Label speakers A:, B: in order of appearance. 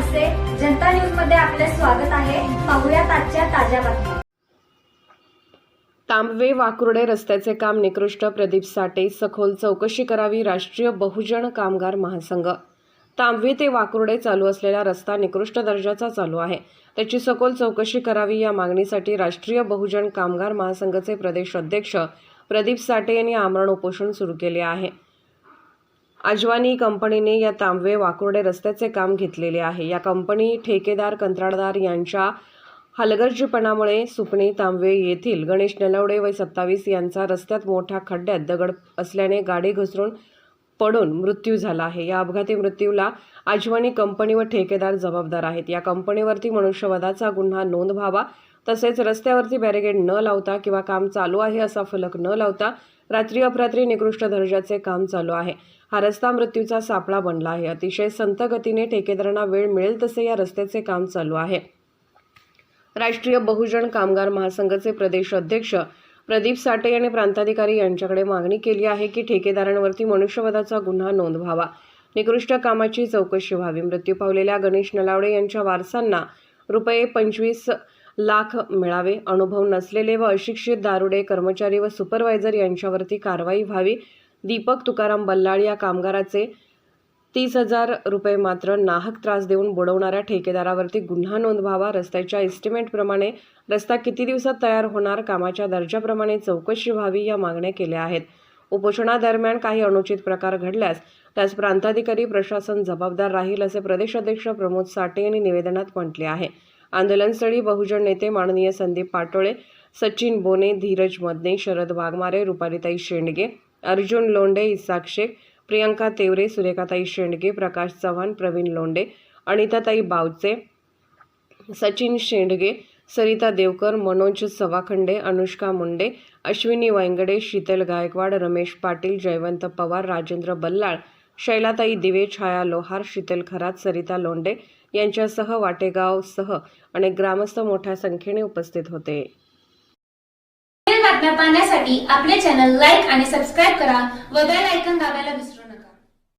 A: जनता न्यूजमध्ये आपले स्वागत आहे. पाहुयात आजच्या ताज्या बातम्या.
B: तांबवे वाकुर्डे रस्त्याचे काम निकृष्ट प्रदीप साठे सखोल चौकशी करावी राष्ट्रीय बहुजन कामगार महासंघ. तांबवे ते वाकुर्डे चालू असलेला रस्ता निकृष्ट दर्जाचा चालू आहे. त्याची सखोल चौकशी करावी या मागणीसाठी राष्ट्रीय बहुजन कामगार महासंघाचे प्रदेश अध्यक्ष प्रदीप साठे यांनी आमरण उपोषण सुरू केले आहे. अजवानी कंपनीने या तांबवे वाकुर्डे रस्त्याचे काम घेतलेले आहे. या कंपनी ठेकेदार कंत्राटदार यांच्या हलगर्जीपणामुळे सुपणे तांबवे येथील गणेश नलवडे वय सत्तावीस यांचा रस्त्यात मोठ्या खड्ड्यात दगड असल्याने गाडी घसरून पडून मृत्यू झाला आहे. या अपघाती मृत्यूला अजवानी कंपनी व ठेकेदार जबाबदार आहेत. या कंपनीवरती मनुष्यवधाचा गुन्हा नोंद व्हावा तसेच रस्त्यावरती बॅरिगेड न लावता किंवा काम चालू आहे असा फलक न लावता रात्री अपरात्री निकृष्ट दर्जाचे काम चालू आहे. हा रस्ता मृत्यूचा सापळा बनला आहे. अतिशय संत गतीने ठेकेदारांना वेळ मिळेल तसे या रस्त्याचे काम चालू आहे. राष्ट्रीय बहुजन कामगार महासंघाचे प्रदेश अध्यक्ष प्रदीप साठे यांनी प्रांताधिकारी यांच्याकडे मागणी केली आहे की ठेकेदारांवरती मनुष्यवधाचा गुन्हा नोंद व्हावा निकृष्ट कामाची चौकशी व्हावी. मृत्यू पावलेल्या गणेश नलावडे यांच्या वारसांना रुपये पंचवीस लाख मिळावे. अनुभव नसलेले व अशिक्षित दारुडे कर्मचारी व सुपरवायझर यांच्यावरती कारवाई व्हावी. दीपक तुकाराम बल्लाळ या कामगाराचे तीस हजार रुपये मात्र नाहक त्रास देऊन बुडवणाऱ्या ठेकेदारावरती गुन्हा नोंद व्हावा रस्त्याच्या एस्टिमेटप्रमाणे रस्ता किती दिवसात तयार होणार कामाच्या दर्जाप्रमाणे चौकशी व्हावी या मागण्या केल्या आहेत. उपोषणादरम्यान काही अनुचित प्रकार घडल्यास त्यास प्रांताधिकारी प्रशासन जबाबदार राहील असे प्रदेश अध्यक्ष प्रमोद साठे यांनी निवेदनात म्हटले आहे. आंदोलनस्थळी बहुजन नेते माननीय संदीप पाटोळे सचिन बोने धीरज मदने शरद वाघमारे रुपालीताई शेंडगे अर्जुन लोंडे इसाक शेख प्रियंका तेवरे सुरेखाताई शेंडगे प्रकाश चव्हाण प्रवीण लोंडे अनिताताई बावचे सचिन शेंडगे सरिता देवकर मनोज सवाखंडे अनुष्का मुंडे अश्विनी वांगडे शीतल गायकवाड रमेश पाटील जयवंत पवार राजेंद्र बल्लाळ शैलाताई दिवे छाया लोहार शीतल खरात सरिता लोंडे यांच्यासह वाटेगावसह अनेक ग्रामस्थ मोठ्या संख्येने उपस्थित होते.
C: बातम्या पाहण्यासाठी आपले चॅनल लाईक आणि सबस्क्राईब करा व बेल आयकॉन दाबायला विसरू